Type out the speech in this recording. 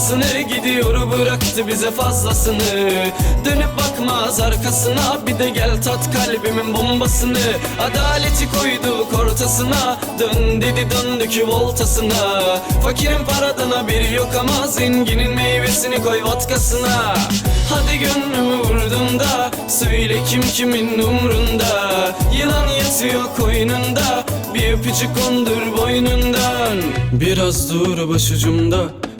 çantasını gidiyor bıraktı bize fazlasını. Dönüp bakmaz arkasına bir de gel tat kalbimin bombasını. Adaleti koyduk ortasına dön dedi döndük voltasına Fakirin paradan haberi yok ama zenginin meyvesini koy vodkasına. Hadi gönlümü vurdum da söyle kim kimin umrunda. Yılan yatıyor koynunda bir öpücük kondur boynundan. Biraz dur başucumda